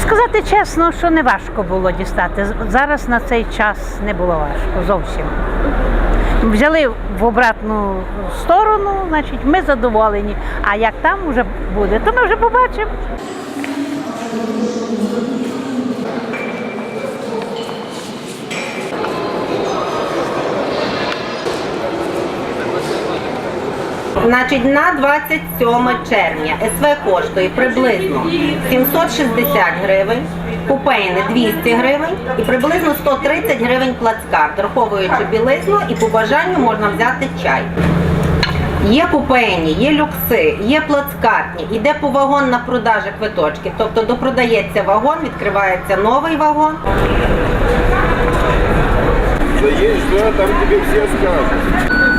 Сказати чесно, що не важко було дістати. Зараз на цей час не було важко зовсім. Взяли в обратну сторону, значить, ми задоволені. А як там вже буде, то ми вже побачимо. Значить, на 27 червня СВ коштує приблизно 760 гривень, купейне 200 гривень і приблизно 130 гривень плацкарт, враховуючи білизну і по бажанню можна взяти чай. Є купейні, є люкси, є плацкартні, іде по вагон на продажі квиточки. Тобто допродається вагон, відкривається новий вагон. Да, там тебе все скажут.